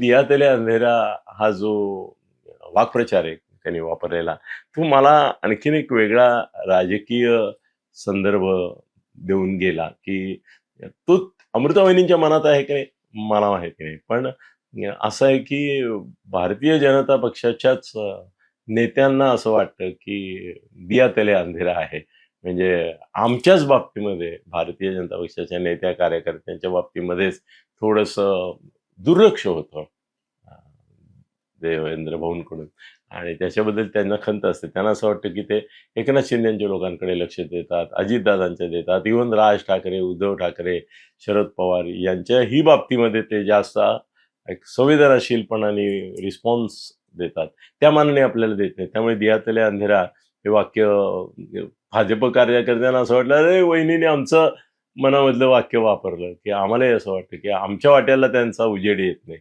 दियातले अंधेरा हा जो वाक्प्रचार आहे त्यांनी वापरलेला तो मला आणखीन एक वेगळा राजकीय संदर्भ देऊन गेला की तो अमृतावहिनींच्या मनात आहे की नाही? मला माहीत नाही? पण असं आहे की भारतीय जनता पक्षाच्याच नेत्यांना असं वाटतं की दिया तेले अंधेरा आहे. म्हणजे आमच्याच बाबतीमध्ये भारतीय जनता पक्षाच्या नेत्या कार्यकर्त्यांच्या बाबतीमध्येच थोडंसं दुर्लक्ष होतं. देवेंद्र भाऊंकडून. आणि त्याच्याबद्दल त्यांना खंत असते. त्यांना असं वाटतं की ते एकनाथ शिंदेच्या लोकांकडे लक्ष देतात अजितदादांच्या देतात इवन राज ठाकरे उद्धव ठाकरे शरद पवार यांच्या ही बाबतीमध्ये ते जास्त एक संवेदनाशीलपणाने रिस्पॉन्स देतात. त्या मानाने आपल्याला देत नाही त्यामुळे दियातले अंधेरा हे वाक्य भाजप कार्यकर्त्यांना असं वाटलं अरे वहिनीने आमचं मनामधलं वाक्य वापरलं की आम्हालाही असं वाटतं की आमच्या वाट्याला त्यांचा उजेड येत नाही.